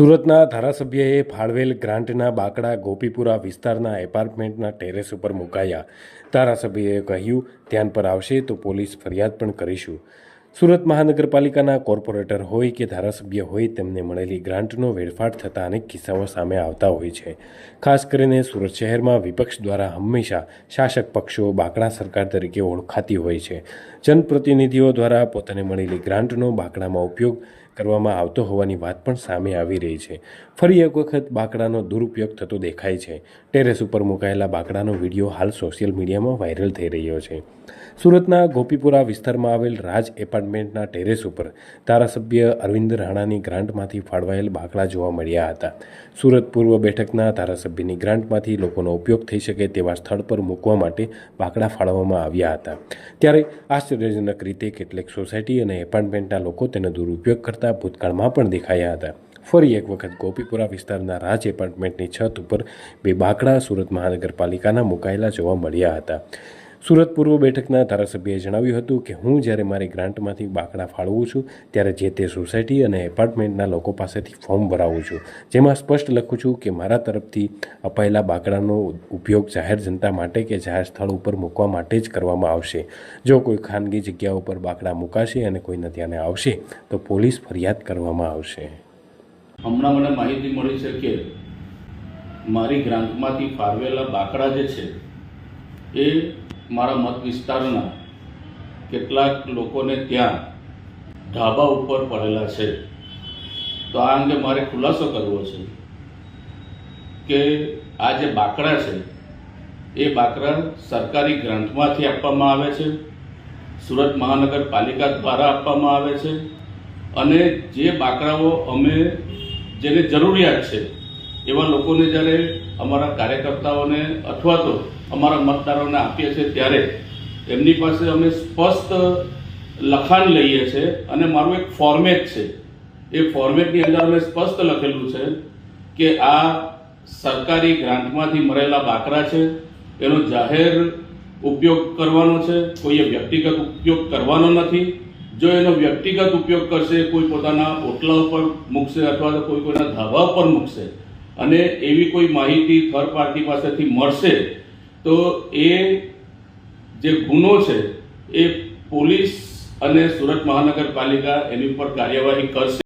સુરતના ધારાસભ્યએ ફાળવેલ ગ્રાન્ટના બાકડા ગોપીપુરા વિસ્તારના એપાર્ટમેન્ટના ટેરેસ ઉપર મુકાયા. ધારાસભ્યએ કહ્યું, ધ્યાન પર આવશે તો પોલીસ ફરિયાદ પણ કરીશું. સુરત મહાનગરપાલિકાના કોર્પોરેટર હોય કે ધારાસભ્ય હોય, તેમને મળેલી ગ્રાન્ટનો વેડફાટ થતા અનેક કિસ્સાઓ સામે આવતા હોય છે. ખાસ કરીને સુરત શહેરમાં વિપક્ષ દ્વારા હંમેશા શાસક પક્ષો બાકડા સરકાર તરીકે ઓળખાતી હોય છે. જનપ્રતિનિધિઓ દ્વારા પોતાને મળેલી ગ્રાન્ટનો બાકડામાં ઉપયોગ કરવામાં આવતો હોવાની વાત પણ સામે આવી રહી છે. ફરી એક વખત બાકડાનો દુરુપયોગ થતો દેખાય છે. ટેરેસ ઉપર મુકાયેલા બાકડાનો વીડિયો હાલ સોશિયલ મીડિયામાં વાયરલ થઈ રહ્યો છે. સુરતના ગોપીપુરા વિસ્તારમાં આવેલ રાજ એપાર્ટમેન્ટના ટેરેસ ઉપર ધારાસભ્ય અરવિંદ રાણાની ગ્રાન્ટમાંથી ફાળવાયેલ બાકડા જોવા મળ્યા હતા. સુરત પૂર્વ બેઠકના ધારાસભ્યની ગ્રાન્ટમાંથી લોકોનો ઉપયોગ થઈ શકે તેવા સ્થળ પર મૂકવા માટે બાકડા ફાળવવામાં આવ્યા હતા. ત્યારે આશ્ચર્યજનક રીતે કેટલીક સોસાયટી અને એપાર્ટમેન્ટના લોકો તેનો દુરુપયોગ કરતા ભૂતકાળમાં પણ દેખાયા હતા. ફરી એક વખત ગોપીપુરા વિસ્તારના રાજ એપાર્ટમેન્ટની છત ઉપર બે બાકડા સુરત મહાનગરપાલિકાના મુકાયેલા જોવા મળ્યા હતા. સુરત પૂર્વ બેઠકના ધારાસભ્યએ જણાવ્યું હતું કે હું જ્યારે મારી ગ્રાન્ટમાંથી બાકડા ફાળવું છું, ત્યારે જે તે સોસાયટી અને એપાર્ટમેન્ટના લોકો પાસેથી ફોર્મ ભરાવું છું, જેમાં સ્પષ્ટ લખું છું કે મારા તરફથી અપાયેલા બાકડાનો ઉપયોગ જાહેર જનતા માટે કે જાહેર સ્થળ ઉપર મૂકવા માટે જ કરવામાં આવશે. જો કોઈ ખાનગી જગ્યા ઉપર બાકડા મૂકાશે અને કોઈના ધ્યાને આવશે, તો પોલીસ ફરિયાદ કરવામાં આવશે. હમણાં મને માહિતી મળી છે કે મારી ગ્રાન્ટમાંથી ફાળવેલા બાકડા જે છે, એ મારા મત વિસ્તારના કેટલાક લોકોને ત્યાં ઢાબા ઉપર પડેલા છે. તો આ અંગે મારે ખુલાસો કરવો છે કે આ જે બાકડા છે, એ બાકડા સરકારી ગ્રાન્ટમાંથી આપવામાં આવે છે, સુરત મહાનગરપાલિકા દ્વારા આપવામાં આવે છે અને જે બાકડાઓ અમે જેને જરૂરિયાત છે, એવા લોકોને જ્યારે અમારા કાર્યકર્તાઓને અથવા તો અમારા મતદારોને આપીએ છીએ ત્યારે એમની પાસે અમે સ્પષ્ટ લખાણ લઈએ છીએ અને મારું એક ફોર્મેટ છે. એ ફોર્મેટની અંદર અમે સ્પષ્ટ લખેલું છે કે આ સરકારી ગ્રાન્ટમાંથી મળેલા બાકરા છે, એનો જાહેર ઉપયોગ કરવાનો છે, કોઈએ વ્યક્તિગત ઉપયોગ કરવાનો નથી. જો એનો વ્યક્તિગત ઉપયોગ કરશે, કોઈ પોતાના ઓટલા ઉપર મૂકશે અથવા તો કોઈ કોઈના ધાબા ઉપર મૂકશે અને એવી કોઈ માહિતી થર્ડ પાર્ટી પાસેથી મળશે તો એ જે ગુનો છે એ પોલીસ અને સુરત મહાનગરપાલિકા એની ઉપર કાર્યવાહી કરશે.